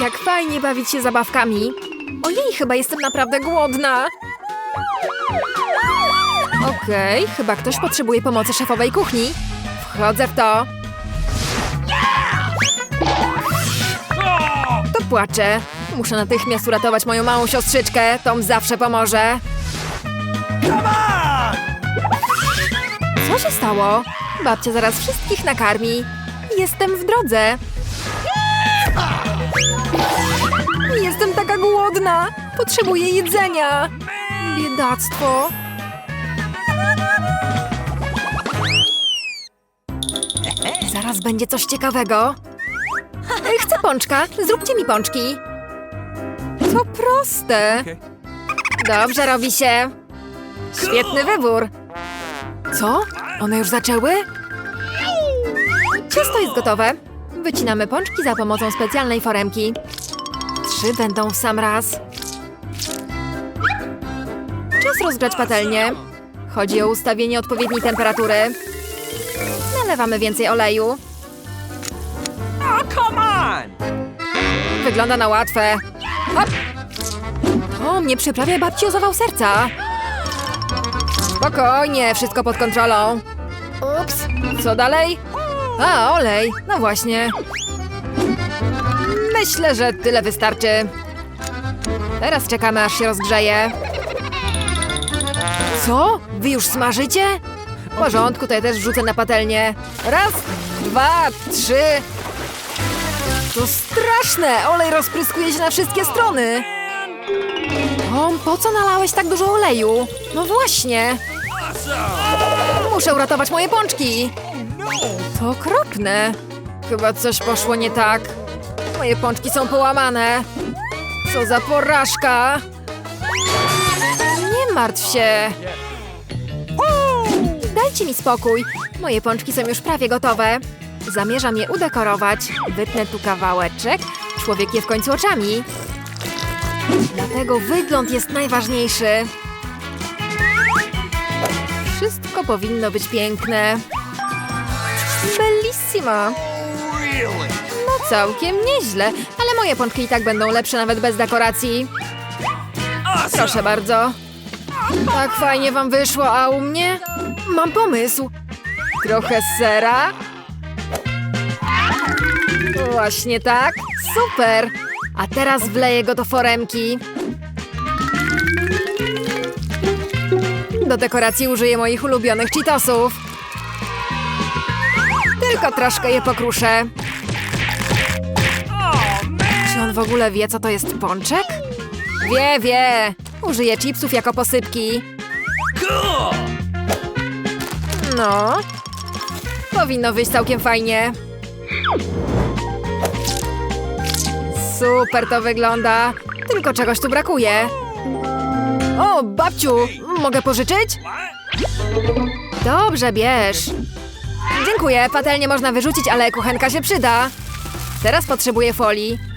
Jak fajnie bawić się zabawkami. Ojej, chyba jestem naprawdę głodna. Okej, chyba ktoś potrzebuje pomocy szefowej kuchni. Wchodzę w to. To płaczę. Muszę natychmiast uratować moją małą siostrzyczkę. Tom zawsze pomoże. Co się stało? Babcia zaraz wszystkich nakarmi. Jestem w drodze. Jestem taka głodna. Potrzebuję jedzenia. Biedactwo. Zaraz będzie coś ciekawego. Chcę pączka. Zróbcie mi pączki. To proste. Dobrze robi się. Świetny wybór. Co? One już zaczęły? Ciasto jest gotowe. Wycinamy pączki za pomocą specjalnej foremki. Trzy będą w sam raz. Czas rozgrzać patelnię. Chodzi o ustawienie odpowiedniej temperatury. Nalewamy więcej oleju. Oh! Wygląda na łatwe. Hop! To mnie przyprawia babci o zawał serca. Spokojnie, wszystko pod kontrolą. Ups, co dalej? A, olej, no właśnie. Myślę, że tyle wystarczy. Teraz czekamy, aż się rozgrzeje. Co? Wy już smażycie? W porządku, to ja też wrzucę na patelnię. Raz, dwa, trzy. To straszne! Olej rozpryskuje się na wszystkie strony! Tom, po co nalałeś tak dużo oleju? No właśnie! Muszę uratować moje pączki! To okropne! Chyba coś poszło nie tak. Moje pączki są połamane. Co za porażka! Nie martw się! Dajcie mi spokój. Moje pączki są już prawie gotowe. Zamierzam je udekorować. Wytnę tu kawałeczek. Człowiek je w końcu oczami. Dlatego wygląd jest najważniejszy. Wszystko powinno być piękne. Bellissima. Całkiem nieźle, ale moje pączki i tak będą lepsze nawet bez dekoracji. Proszę bardzo. Tak fajnie wam wyszło, a u mnie? Mam pomysł. Trochę sera. Właśnie tak. Super. A teraz wleję go do foremki. Do dekoracji użyję moich ulubionych Cheetosów. Tylko troszkę je pokruszę. W ogóle wie, co to jest pączek? Wie, wie. Użyję chipsów jako posypki. No. Powinno wyjść całkiem fajnie. Super to wygląda. Tylko czegoś tu brakuje. O, babciu, mogę pożyczyć? Dobrze, bierz. Dziękuję, patelnię można wyrzucić, ale kuchenka się przyda. Teraz potrzebuję folii.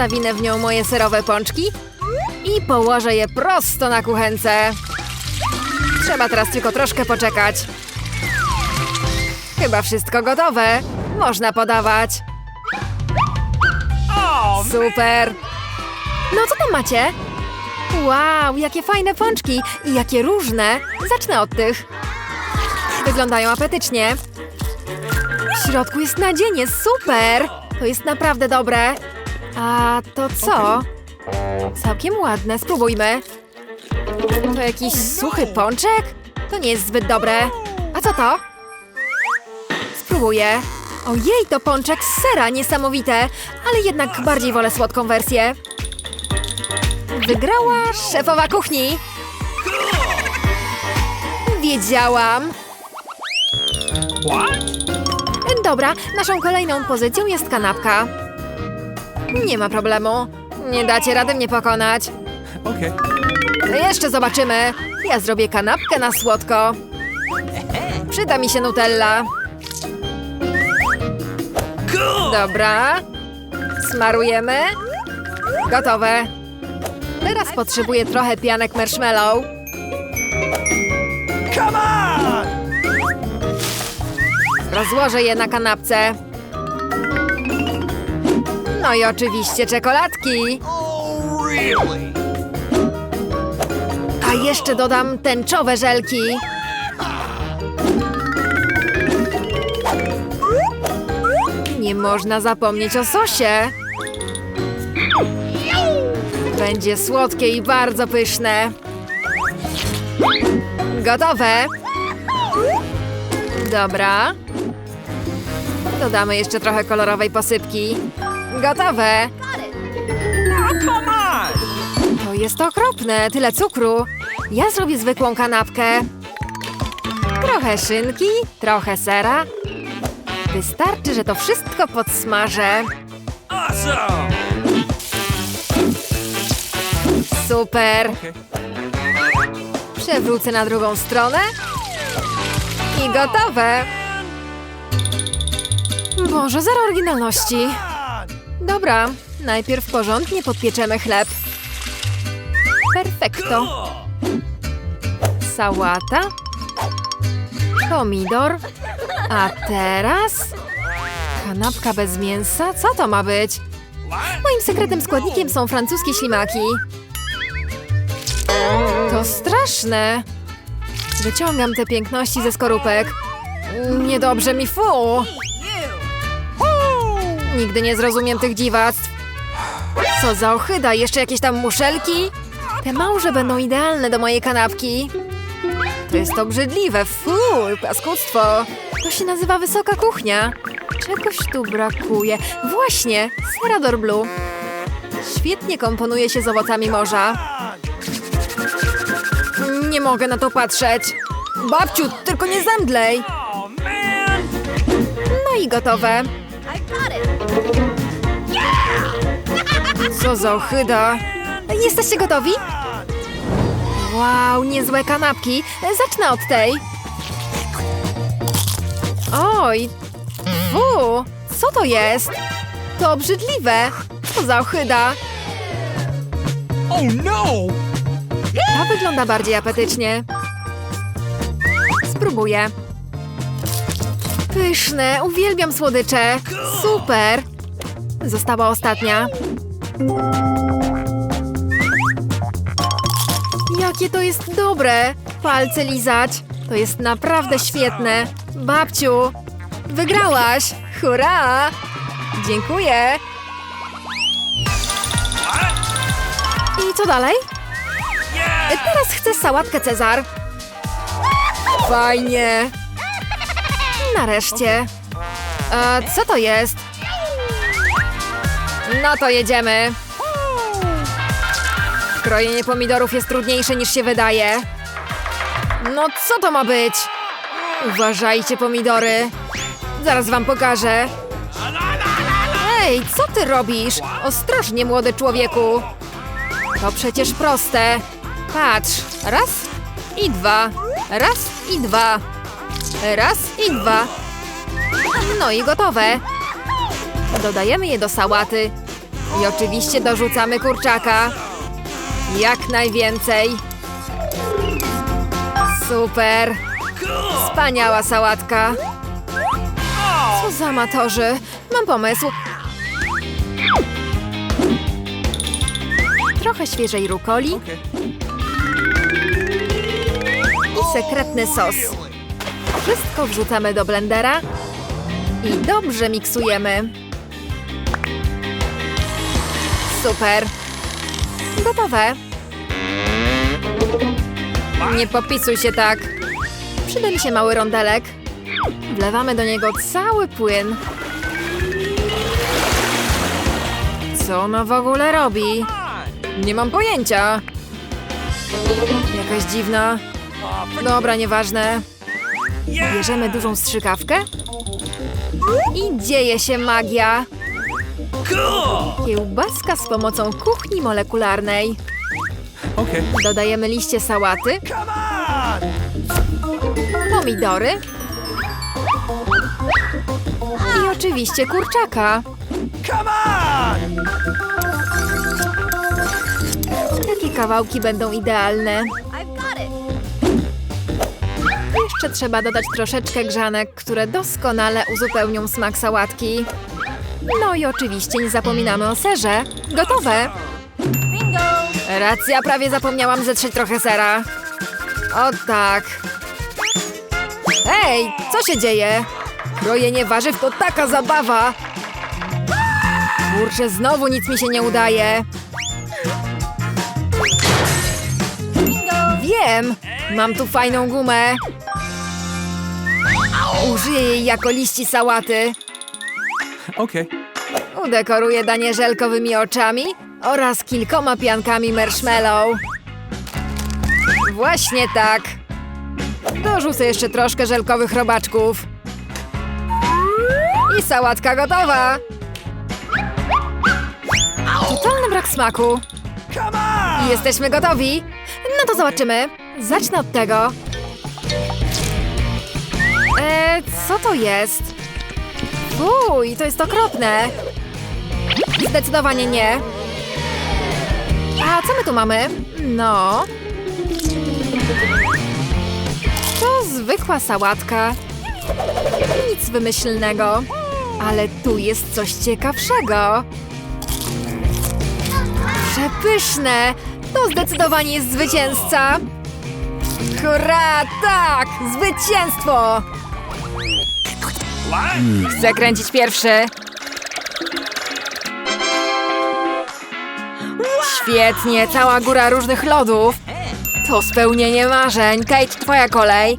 Zawinę w nią moje serowe pączki i położę je prosto na kuchence. Trzeba teraz tylko troszkę poczekać. Chyba wszystko gotowe. Można podawać. Super. No co tam macie? Wow, jakie fajne pączki i jakie różne. Zacznę od tych. Wyglądają apetycznie. W środku jest nadzienie, super. To jest naprawdę dobre. A to co? Całkiem ładne, spróbujmy. To jakiś suchy pączek? To nie jest zbyt dobre. A co to? Spróbuję. Ojej, to pączek z sera, niesamowite. Ale jednak bardziej wolę słodką wersję. Wygrała szefowa kuchni. Wiedziałam. Dobra, naszą kolejną pozycją jest kanapka. Nie ma problemu. Nie dacie rady mnie pokonać. Okay. Jeszcze zobaczymy. Ja zrobię kanapkę na słodko. Przyda mi się Nutella. Dobra. Smarujemy. Gotowe. Teraz potrzebuję trochę pianek marshmallow. Come on! Rozłożę je na kanapce. No i oczywiście czekoladki. A jeszcze dodam tęczowe żelki. Nie można zapomnieć o sosie. Będzie słodkie i bardzo pyszne. Gotowe. Dobra. Dodamy jeszcze trochę kolorowej posypki. Gotowe. To jest okropne, tyle cukru. Ja zrobię zwykłą kanapkę. Trochę szynki, trochę sera. Wystarczy, że to wszystko podsmażę. Super. Przewrócę na drugą stronę. I gotowe. Boże, zero oryginalności. Dobra, najpierw porządnie podpieczemy chleb. Perfekto. Sałata. Pomidor. A teraz... Kanapka bez mięsa? Co to ma być? Moim sekretnym składnikiem są francuskie ślimaki. To straszne. Wyciągam te piękności ze skorupek. Niedobrze mi fu. Nigdy nie zrozumiem tych dziwactw. Co za ochyda, jeszcze jakieś tam muszelki? Te małże będą idealne do mojej kanapki. To jest obrzydliwe, fuj, paskudztwo. To się nazywa wysoka kuchnia. Czegoś tu brakuje. Właśnie, Serador Blue. Świetnie komponuje się z owocami morza. Nie mogę na to patrzeć. Babciu, tylko nie zemdlej. No i gotowe. Co za ochyda. Jesteście gotowi? Wow, niezłe kanapki. Zacznę od tej. Oj, fu, co to jest? To obrzydliwe. Co za ochyda. Oh, no! Ta wygląda bardziej apetycznie. Spróbuję. Pyszne, uwielbiam słodycze. Super. Została ostatnia. Jakie to jest dobre. Palce lizać. To jest naprawdę świetne. Babciu, wygrałaś. Hurra! Dziękuję. I co dalej? Teraz chcę sałatkę Cezar. Fajnie. Nareszcie. E, co to jest? No to jedziemy. Krojenie pomidorów jest trudniejsze niż się wydaje. No co to ma być? Uważajcie pomidory. Zaraz wam pokażę. Ej, co ty robisz? Ostrożnie, młody człowieku. To przecież proste. Patrz. Raz i dwa. Raz i dwa. Raz i dwa. No i gotowe. Dodajemy je do sałaty. I oczywiście dorzucamy kurczaka. Jak najwięcej. Super. Wspaniała sałatka. Co za amatorzy. Mam pomysł. Trochę świeżej rukoli i sekretny sos. Wszystko wrzucamy do blendera i dobrze miksujemy. Super. Gotowe. Nie popisuj się tak. Przyda mi się mały rondelek. Wlewamy do niego cały płyn. Co ona w ogóle robi? Nie mam pojęcia. Jakaś dziwna. Dobra, nieważne. Bierzemy dużą strzykawkę i dzieje się magia. Kiełbaska z pomocą kuchni molekularnej. Okay. Dodajemy liście sałaty, Come on! pomidory i oczywiście kurczaka. Come on! Takie kawałki będą idealne. Jeszcze trzeba dodać troszeczkę grzanek, które doskonale uzupełnią smak sałatki. No i oczywiście nie zapominamy o serze. Gotowe. Racja, prawie zapomniałam zetrzeć trochę sera. O tak. Ej, co się dzieje? Krojenie warzyw to taka zabawa. Kurczę, znowu nic mi się nie udaje. Wiem! Mam tu fajną gumę. Użyję jej jako liści sałaty. Okay. Udekoruję danie żelkowymi oczami oraz kilkoma piankami marshmallow. Właśnie tak. Dorzucę jeszcze troszkę żelkowych robaczków. I sałatka gotowa. Totalny brak smaku. Jesteśmy gotowi? No to zobaczymy. Zacznę od tego. Eee, co to jest? Fuj, to jest okropne. Zdecydowanie nie. A co my tu mamy? No. To zwykła sałatka. Nic wymyślnego. Ale tu jest coś ciekawszego. Przepyszne! To zdecydowanie jest zwycięzca! Hurra, tak! Zwycięstwo! Chcę kręcić pierwszy. Świetnie, cała góra różnych lodów. To spełnienie marzeń. Kate, twoja kolej.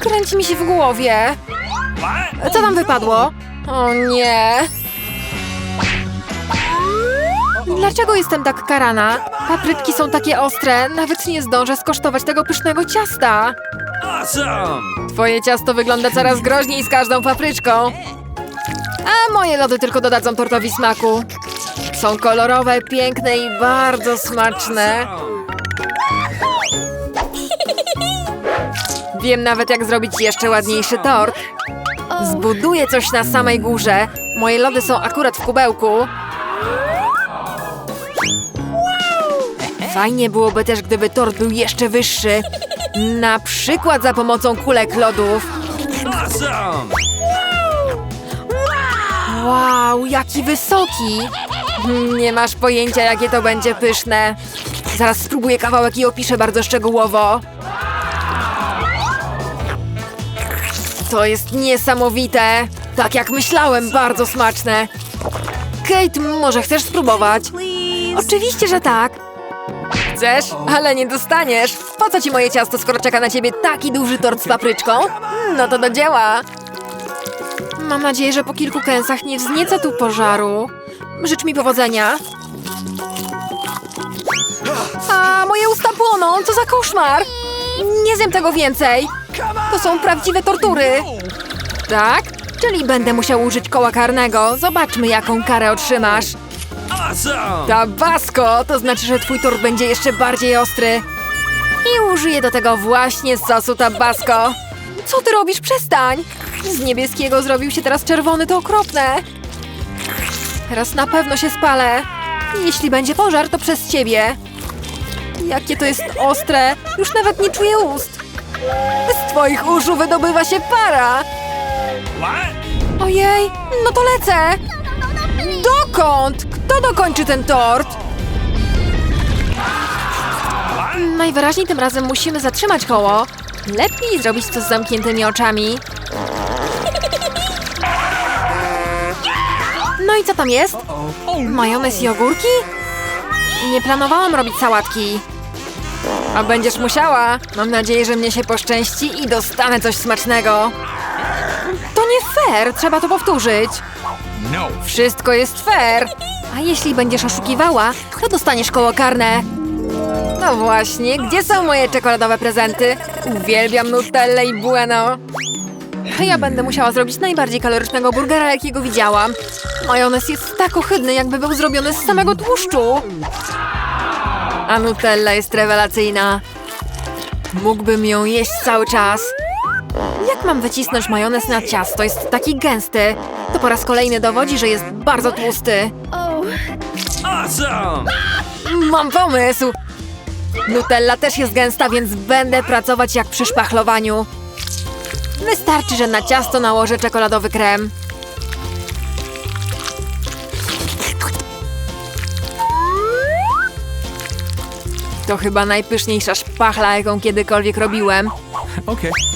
Kręci mi się w głowie. Co tam wypadło? O nie! Dlaczego jestem tak karana? Paprytki są takie ostre, nawet nie zdążę skosztować tego pysznego ciasta. Twoje ciasto wygląda coraz groźniej z każdą papryczką. A moje lody tylko dodadzą tortowi smaku. Są kolorowe, piękne i bardzo smaczne. Wiem nawet jak zrobić jeszcze ładniejszy tort. Zbuduję coś na samej górze. Moje lody są akurat w kubełku. Fajnie byłoby też, gdyby tort był jeszcze wyższy. Na przykład za pomocą kulek lodów. Awesome! Wow, jaki wysoki! Nie masz pojęcia, jakie to będzie pyszne. Zaraz spróbuję kawałek i opiszę bardzo szczegółowo. To jest niesamowite. Tak jak myślałem, bardzo smaczne. Kate, może chcesz spróbować? Oczywiście, że tak. Chcesz? Ale nie dostaniesz. Po co ci moje ciasto, skoro czeka na ciebie taki duży tort z papryczką? No to do dzieła. Mam nadzieję, że po kilku kęsach nie wznieca tu pożaru. Życz mi powodzenia. A, moje usta płoną, co za koszmar! Nie zjem tego więcej. To są prawdziwe tortury. Tak? Czyli będę musiał użyć koła karnego. Zobaczmy, jaką karę otrzymasz. Awesome! Tabasco! To znaczy, że twój tort będzie jeszcze bardziej ostry. I użyję do tego właśnie sosu tabasco. Co ty robisz? Przestań! Z niebieskiego zrobił się teraz czerwony, to okropne. Teraz na pewno się spalę. Jeśli będzie pożar, to przez ciebie. Jakie to jest ostre! Już nawet nie czuję ust. Z twoich uszu wydobywa się para. Ojej, no to lecę! Dokąd? Kto dokończy ten tort? Najwyraźniej tym razem musimy zatrzymać koło. Lepiej zrobić to z zamkniętymi oczami. No i co tam jest? Majonez i ogórki? Nie planowałam robić sałatki. A będziesz musiała. Mam nadzieję, że mnie się poszczęści i dostanę coś smacznego. To nie fair, trzeba to powtórzyć. No. Wszystko jest fair. A jeśli będziesz oszukiwała, to dostaniesz koło karne. No właśnie, gdzie są moje czekoladowe prezenty? Uwielbiam Nutellę i Bueno. Ja będę musiała zrobić najbardziej kalorycznego burgera, jakiego widziałam. Majonez jest tak ohydny, jakby był zrobiony z samego tłuszczu. A Nutella jest rewelacyjna. Mógłbym ją jeść cały czas. Jak mam wycisnąć majonez na ciasto? Jest taki gęsty po raz kolejny dowodzi, że jest bardzo tłusty. Awesome! Mam pomysł! Nutella też jest gęsta, więc będę pracować jak przy szpachlowaniu. Wystarczy, że na ciasto nałożę czekoladowy krem. To chyba najpyszniejsza szpachla, jaką kiedykolwiek robiłem. Okej. Okay.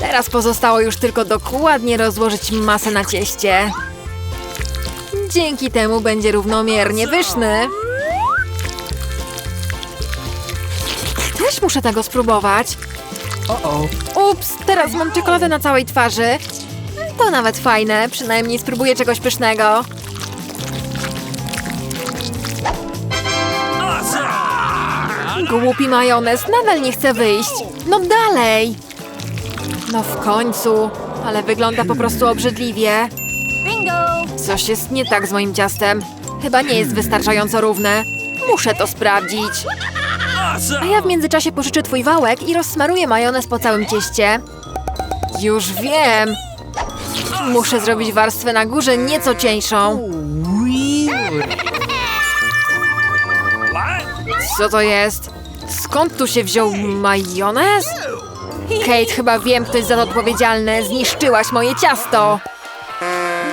Teraz pozostało już tylko dokładnie rozłożyć masę na cieście. Dzięki temu będzie równomiernie pyszny. Też muszę tego spróbować. Ups, teraz mam czekoladę na całej twarzy. To nawet fajne, przynajmniej spróbuję czegoś pysznego. Głupi majonez nadal nie chce wyjść. No dalej! No w końcu, ale wygląda po prostu obrzydliwie. Bingo! Coś jest nie tak z moim ciastem. Chyba nie jest wystarczająco równe. Muszę to sprawdzić. A ja w międzyczasie pożyczę twój wałek i rozsmaruję majonez po całym cieście. Już wiem! Muszę zrobić warstwę na górze nieco cieńszą. What? Co to jest? Skąd tu się wziął majonez? Kate, chyba wiem, kto jest za to odpowiedzialny. Zniszczyłaś moje ciasto.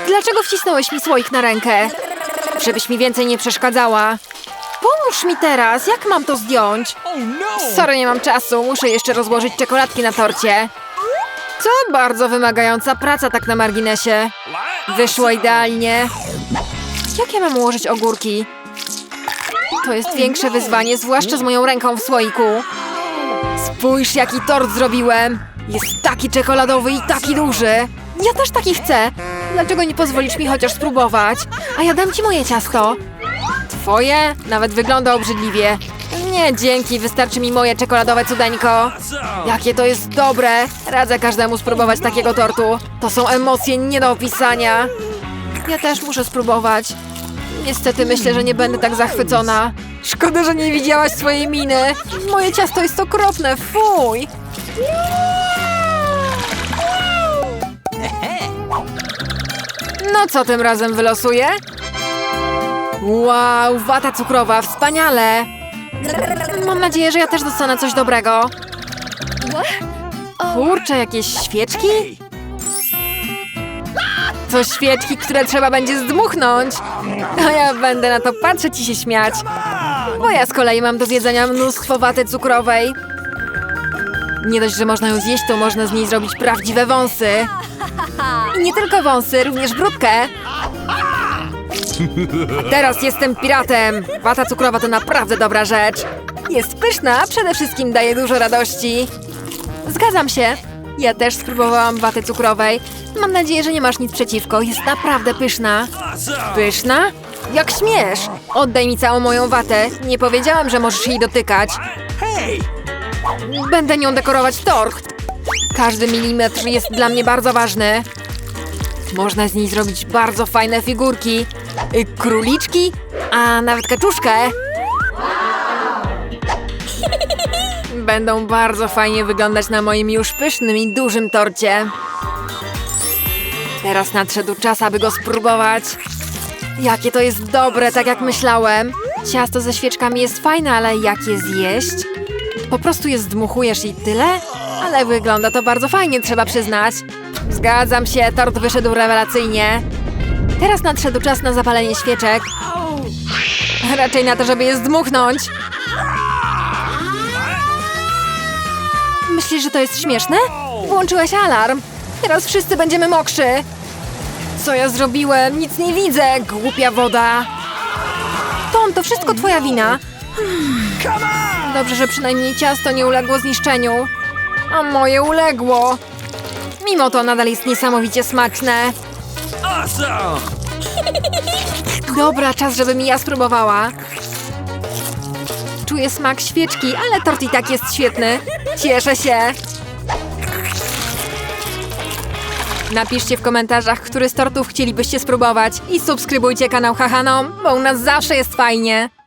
Dlaczego wcisnąłeś mi słoik na rękę? Żebyś mi więcej nie przeszkadzała. Pomóż mi teraz, jak mam to zdjąć? Oh no! Sorry, nie mam czasu, muszę jeszcze rozłożyć czekoladki na torcie. To bardzo wymagająca praca tak na marginesie. Wyszło idealnie. Jak ja mam ułożyć ogórki? To jest większe wyzwanie, zwłaszcza z moją ręką w słoiku. Spójrz, jaki tort zrobiłem. Jest taki czekoladowy i taki duży. Ja też taki chcę. Dlaczego nie pozwolisz mi chociaż spróbować? A ja dam ci moje ciasto. Twoje? Nawet wygląda obrzydliwie. Nie, dzięki, wystarczy mi moje czekoladowe cudeńko. Jakie to jest dobre! Radzę każdemu spróbować takiego tortu. To są emocje nie do opisania. Ja też muszę spróbować. Niestety myślę, że nie będę tak zachwycona. Szkoda, że nie widziałaś swojej miny. Moje ciasto jest okropne, fuj! No co tym razem wylosuję? Wow, wata cukrowa, wspaniale! Mam nadzieję, że ja też dostanę coś dobrego. Kurczę, jakieś świeczki? To świeczki, które trzeba będzie zdmuchnąć. A ja będę na to patrzeć i się śmiać. Bo ja z kolei mam do zjedzenia mnóstwo waty cukrowej. Nie dość, że można ją zjeść, to można z niej zrobić prawdziwe wąsy. I nie tylko wąsy, również brudkę. Teraz jestem piratem. Wata cukrowa to naprawdę dobra rzecz. Jest pyszna, a przede wszystkim daje dużo radości. Zgadzam się. Ja też spróbowałam waty cukrowej. Mam nadzieję, że nie masz nic przeciwko. Jest naprawdę pyszna. Pyszna? Jak śmiesz? Oddaj mi całą moją watę. Nie powiedziałam, że możesz jej dotykać. Hey! Będę nią dekorować tort. Każdy milimetr jest dla mnie bardzo ważny. Można z niej zrobić bardzo fajne figurki. Y, Króliczki, a nawet kaczuszkę. Będą bardzo fajnie wyglądać na moim już pysznym i dużym torcie. Teraz nadszedł czas, aby go spróbować. Jakie to jest dobre, tak jak myślałem. Ciasto ze świeczkami jest fajne, ale jak je zjeść? Po prostu je zdmuchujesz i tyle? Ale wygląda to bardzo fajnie, trzeba przyznać. Zgadzam się, tort wyszedł rewelacyjnie. Teraz nadszedł czas na zapalenie świeczek. Raczej na to, żeby je zdmuchnąć. Myślisz, że to jest śmieszne? Włączyłeś alarm. Teraz wszyscy będziemy mokrzy. Co ja zrobiłem? Nic nie widzę, głupia woda. Tom, to wszystko twoja wina. Dobrze, że przynajmniej ciasto nie uległo zniszczeniu. A moje uległo. Mimo to nadal jest niesamowicie smaczne. Awesome! Dobra, czas, żebym ja spróbowała. Czuję smak świeczki, ale tort i tak jest świetny. Cieszę się. Napiszcie w komentarzach, który z tortów chcielibyście spróbować i subskrybujcie kanał Hahanom, bo u nas zawsze jest fajnie.